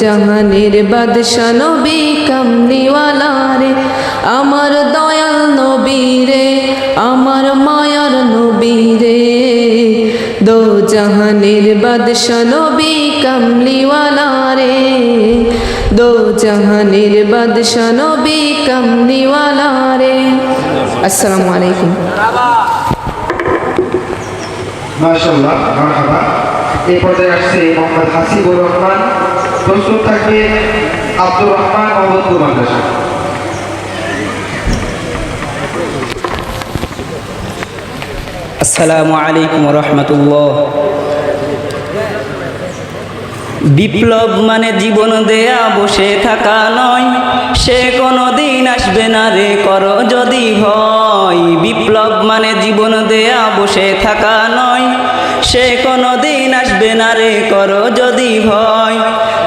জাহানের বাদশা নবী কামলিওয়ালা রে, আমার দয়াল নবী রে, আমার মায়ার নবী রে। দো জাহানের বাদশা নবী কামলিওয়ালা রে, দো জাহানের বাদশা নবী কামলিওয়ালা রে। আসসালামু আলাইকুম। মাশাল্লাহ মারহাবা। এই পর্যায়ে আসছে মোহাম্মদ হাসিবুর রহমান। প্রস্তুত থাকবে আব্দুর রহমান মাদ্রাসা। আসসালামু আলাইকুম রহমতুল্লাহ। বিপ্লব মানে জীবন দেয়া, বসে থাকা নয়। সে কোনো দিন আসবে না রে, করো যদি ভয়। বিপ্লব মানে জীবন দেয়া, বসে থাকা নয়। সে কোনো দিন আসবে না রে, করো যদি ভয়।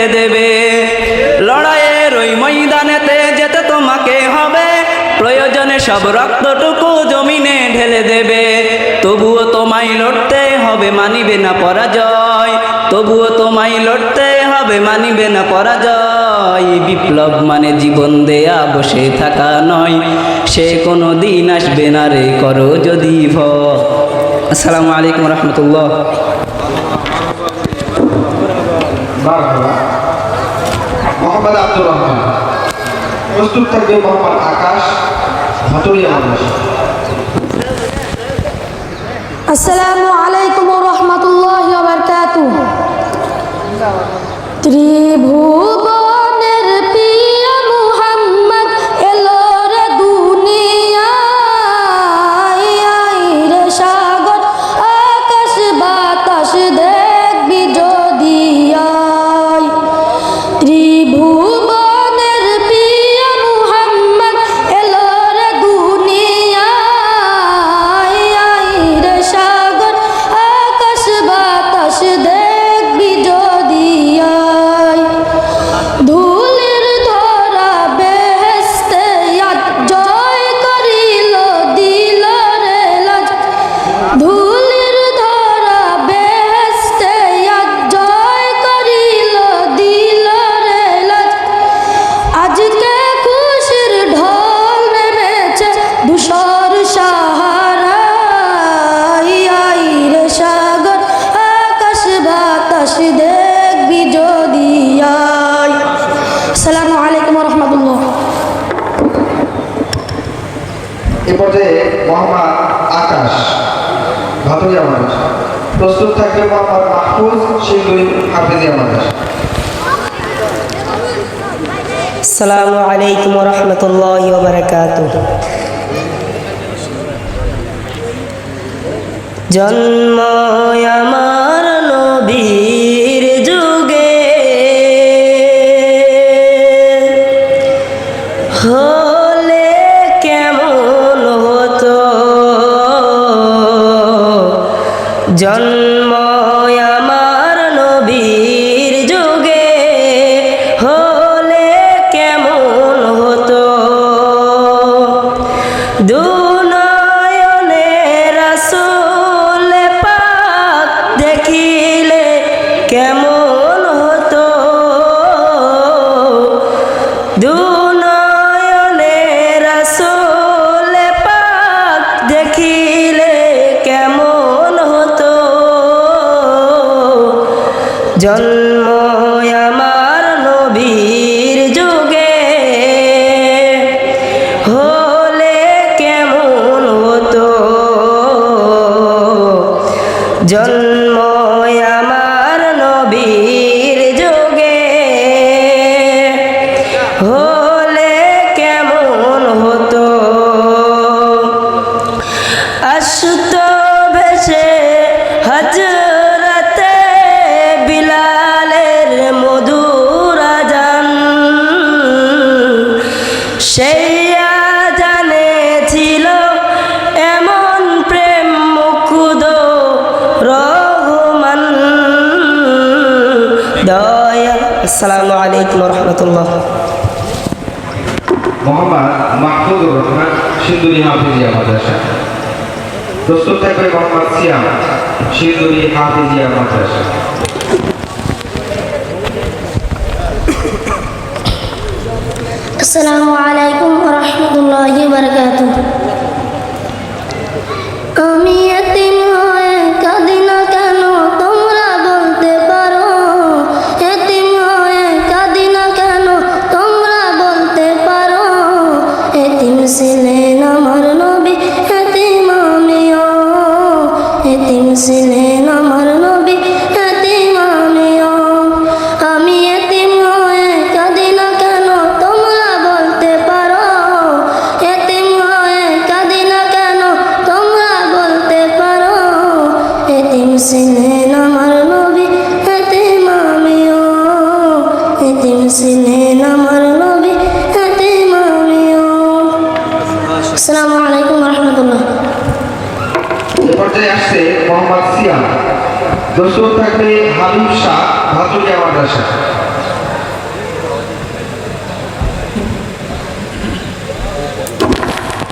ঢেলে দেবে। লড়াইয়ের ওই ময়দানেতে যেতে তোমাকে হবে। প্রয়োজনে সব রক্তটুকু জমিনে ঢেলে দেবে। তবুও তোমায় লড়তে হবে মানিবে না পরাজয়। তবুও তোমায় লড়তে হবে মানিবে না পরাজয়। বিপ্লব মানে জীবন দেয়া, বসে থাকা নয়। সে কোনো দিন আসবে না রে, করো যদি ভ আসসালামু আলাইকুম রহমতুল্লাহ। মোহাম্মদ আব্দুর রহমান। প্রস্তুত থাকবে মোহাম্মদ আকাশ ভাতুরিয়া মানুষ আসসালামু আলাইকুম। বাতাস দেখবি যদি আসসালামু আলাইকুম রহমতুল্লাহ। এ পর্যায়ে মোহাম্মদ আকাশ। ভাতুরিয়া মাদ্রাসা প্রস্তুত থাকবে মোহাম্মদ মাহফুজ শিল্পী হাফিজিয়া মাদ্রাসা আসসালামু আলাইকুম রহমতুল্লাহ বারকাত জন্ম আমার জন্ম সেই জানেছিল এমন প্রেম মুকুদ রহমান। দয়া, আসসালামু আলাইকুম রহমতুল্লাহ। মোহাম্মদ মাহমুদুর রহমান সিন্দুরি হাফিজিয়া মাদ্রাসা। প্রস্তুত থাকবে মোহাম্মদ সিন্দুরি হাফিজিয়া মাদ্রাসা। আসসালামু আলাইকুম রহমতুল্লাহ বারকাত আমি কেন, তোমরা বলতে পারো। এতিম হয়ে কাঁদি না কেন, তোমরা বলতে পারো। এতিম ছিলেন আসসালামু আলাইকুম রহমতুল্লাহ। এ পর্যায়ে আসছে মোহাম্মদ সিয়াম। প্রস্তুত থাকবে হাবিব শাহ ভাতুরিয়া মাদ্রাসা।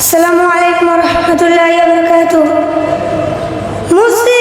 আসসালামু আলাইকুম রহমতুল্লাহ মুসলিম